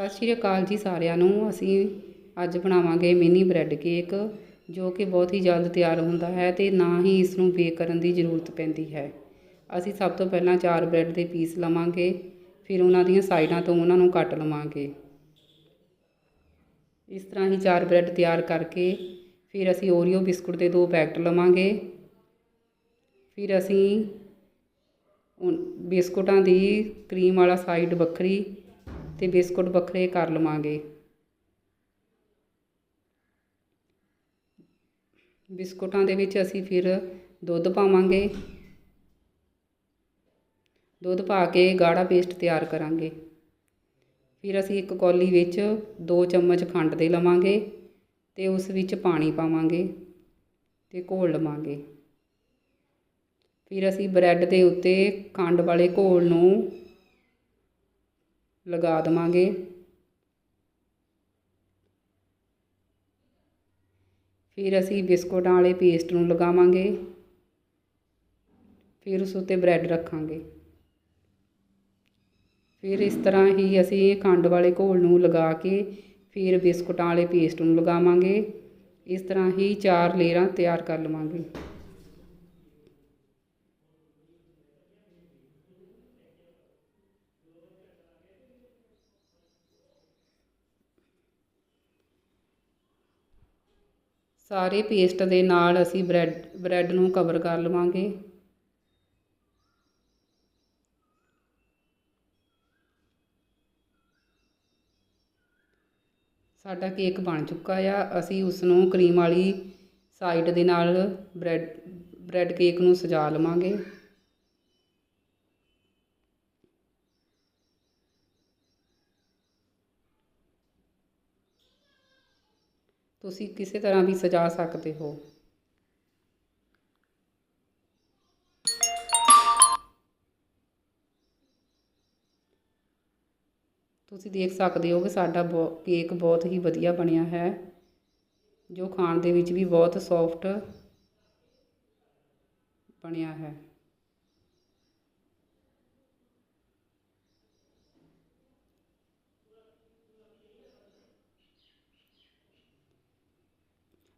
ਸਤਿ ਸ਼੍ਰੀ ਅਕਾਲ ਜੀ ਸਾਰਿਆਂ ਨੂੰ। ਅਸੀਂ ਅੱਜ ਬਣਾਵਾਂਗੇ ਮਿਨੀ ਬ੍ਰੈਡ ਕੇਕ, ਜੋ ਕਿ ਬਹੁਤ ਹੀ ਜਲਦ ਤਿਆਰ ਹੁੰਦਾ ਹੈ ਤੇ ਨਾ ਹੀ ਇਸ ਨੂੰ ਬੇਕ ਕਰਨ ਦੀ ਜ਼ਰੂਰਤ ਪੈਂਦੀ ਹੈ। ਅਸੀਂ ਸਭ ਤੋਂ ਪਹਿਲਾਂ ਚਾਰ ਬ੍ਰੈਡ ਦੇ ਪੀਸ ਲਵਾਂਗੇ, ਫਿਰ ਉਹਨਾਂ ਦੀਆਂ ਸਾਈਡਾਂ ਤੋਂ ਉਹਨਾਂ ਨੂੰ ਕੱਟ ਲਵਾਂਗੇ। ਇਸ ਤਰ੍ਹਾਂ ਹੀ ਚਾਰ ਬ੍ਰੈਡ ਤਿਆਰ ਕਰਕੇ ਫਿਰ ਅਸੀਂ ਓਰੀਓ ਬਿਸਕੁਟ ਦੇ ਦੋ ਪੈਕਟ ਲਵਾਂਗੇ। ਫਿਰ ਅਸੀਂ ਬਿਸਕੁਟਾਂ ਦੀ ਕਰੀਮ ਵਾਲਾ ਸਾਈਡ ਵੱਖਰੀ ਅਤੇ ਬਿਸਕੁਟ ਵੱਖਰੇ ਕਰ ਲਵਾਂਗੇ। ਬਿਸਕੁਟਾਂ ਦੇ ਵਿੱਚ ਅਸੀਂ ਫਿਰ ਦੁੱਧ ਪਾਵਾਂਗੇ। ਦੁੱਧ ਪਾ ਕੇ ਗਾੜਾ ਪੇਸਟ ਤਿਆਰ ਕਰਾਂਗੇ। ਫਿਰ ਅਸੀਂ ਇੱਕ ਕੌਲੀ ਵਿੱਚ 2 ਚਮਚ ਖੰਡ ਦੇ ਲਵਾਂਗੇ ਤੇ ਉਸ ਵਿੱਚ ਪਾਣੀ ਪਾਵਾਂਗੇ ਤੇ ਘੋਲ ਲਵਾਂਗੇ। ਫਿਰ ਅਸੀਂ ਬ੍ਰੈਡ ਦੇ ਉੱਤੇ ਖੰਡ ਵਾਲੇ ਘੋਲ ਨੂੰ ਲਗਾ ਦੇਵਾਂਗੇ। ਫਿਰ ਅਸੀਂ ਬਿਸਕੁਟਾਂ ਵਾਲੇ ਪੇਸਟ ਨੂੰ ਲਗਾਵਾਂਗੇ। ਫਿਰ ਉਸ ਉੱਤੇ ਬ੍ਰੈਡ ਰੱਖਾਂਗੇ। ਫਿਰ ਇਸ ਤਰ੍ਹਾਂ ਹੀ ਅਸੀਂ ਖੰਡ ਵਾਲੇ ਘੋਲ ਨੂੰ ਲਗਾ ਕੇ ਫਿਰ ਬਿਸਕੁਟਾਂ ਵਾਲੇ ਪੇਸਟ ਨੂੰ ਲਗਾਵਾਂਗੇ। ਇਸ ਤਰ੍ਹਾਂ ਹੀ ਚਾਰ ਲੇਅਰਾਂ ਤਿਆਰ ਕਰ ਲਵਾਂਗੇ। ਸਾਰੇ ਪੇਸਟ ਦੇ ਨਾਲ ਅਸੀਂ ਬ੍ਰੈਡ ਬ੍ਰੈਡ ਨੂੰ ਕਵਰ ਕਰ ਲਵਾਂਗੇ। ਸਾਡਾ ਕੇਕ ਬਣ ਚੁੱਕਾ ਆ। ਅਸੀਂ ਉਸ ਨੂੰ ਕਰੀਮ ਵਾਲੀ ਸਾਈਡ ਦੇ ਨਾਲ ਬ੍ਰੈਡ ਬ੍ਰੈਡ ਕੇਕ ਨੂੰ ਸਜਾ ਲਵਾਂਗੇ। ਤੁਸੀਂ ਕਿਸੇ ਤਰ੍ਹਾਂ ਵੀ ਸਜਾ ਸਕਦੇ ਹੋ। ਤੁਸੀਂ ਦੇਖ ਸਕਦੇ ਹੋ ਕਿ ਸਾਡਾ ਬਹੁ ਕੇਕ ਬਹੁਤ ਹੀ ਵਧੀਆ ਬਣਿਆ ਹੈ, ਜੋ ਖਾਣ ਦੇ ਵਿੱਚ ਵੀ ਬਹੁਤ ਸੌਫਟ ਬਣਿਆ ਹੈ।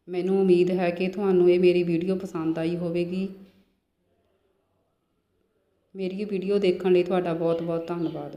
ਮੈਨੂੰ ਉਮੀਦ ਹੈ ਕਿ ਤੁਹਾਨੂੰ ਇਹ ਮੇਰੀ ਵੀਡੀਓ ਪਸੰਦ ਆਈ ਹੋਵੇਗੀ। ਮੇਰੀ ਵੀਡੀਓ ਦੇਖਣ ਲਈ ਤੁਹਾਡਾ ਬਹੁਤ ਬਹੁਤ ਧੰਨਵਾਦ।